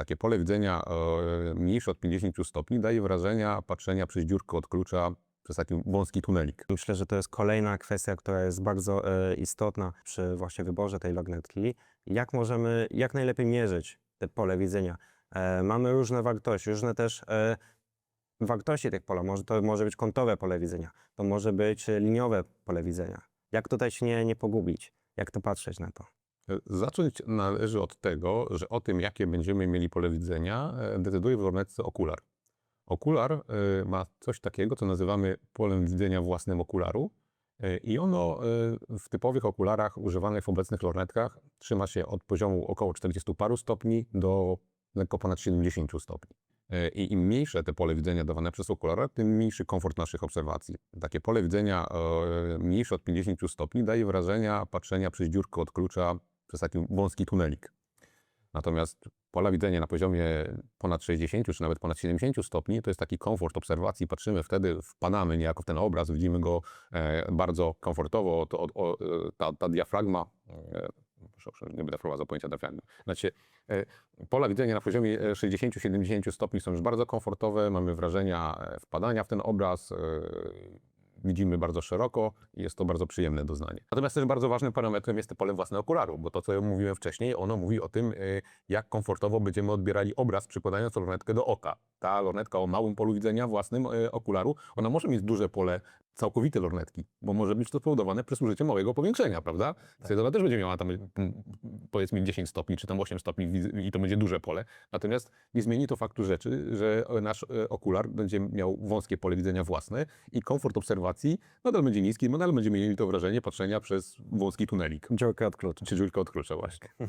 takie pole widzenia e, mniejsze od 50 stopni daje wrażenia patrzenia przez dziurkę od klucza przez taki wąski tunelik. Myślę, że to jest kolejna kwestia, która jest bardzo e, istotna przy właśnie wyborze tej lornetki. Jak możemy jak najlepiej mierzyć te pole widzenia? E, mamy różne wartości, różne też wartości tych pola. Może, to może być kątowe pole widzenia, to może być liniowe pole widzenia. Jak tutaj się nie, nie pogubić? Jak to patrzeć na to? Zacząć należy od tego, że o tym, jakie będziemy mieli pole widzenia, e, decyduje w lornetce okular. Okular e, ma coś takiego, co nazywamy polem widzenia własnym okularu e, i ono w typowych okularach używanych w obecnych lornetkach trzyma się od poziomu około 40 paru stopni do lekko ponad 70 stopni. I im mniejsze te pole widzenia dawane przez okulara, tym mniejszy komfort naszych obserwacji. Takie pole widzenia mniejsze od 50 stopni daje wrażenia patrzenia przez dziurkę od klucza przez taki wąski tunelik. Natomiast pola widzenia na poziomie ponad 60 czy nawet ponad 70 stopni to jest taki komfort obserwacji. Patrzymy wtedy, wpadamy niejako w ten obraz, widzimy go e, bardzo komfortowo. To, o, e, ta, ta diafragma, e, nie będę wprowadzał pojęcia diafragmy. Znaczy, pola widzenia na poziomie e, 60-70 stopni są już bardzo komfortowe, mamy wrażenia wpadania w ten obraz, widzimy bardzo szeroko i jest to bardzo przyjemne doznanie. Natomiast też bardzo ważnym parametrem jest pole własne okularu, bo to, co ja mówiłem wcześniej, ono mówi o tym, y, jak komfortowo będziemy odbierali obraz, przykładając lornetkę do oka. Ta lornetka o małym polu widzenia własnym y, okularu, ona może mieć duże pole całkowite lornetki, bo może być to spowodowane przez użycie małego powiększenia, prawda? Tak. też będzie miała tam mm, powiedzmy 10 stopni, czy tam 8 stopni i to będzie duże pole. Natomiast nie zmieni to faktu rzeczy, że nasz e, okular będzie miał wąskie pole widzenia własne i komfort obserwacji nadal będzie niski, nadal będziemy mieli to wrażenie patrzenia przez wąski tunelik. Dziurkę od klucza. Czy dziurkę od klucza właśnie.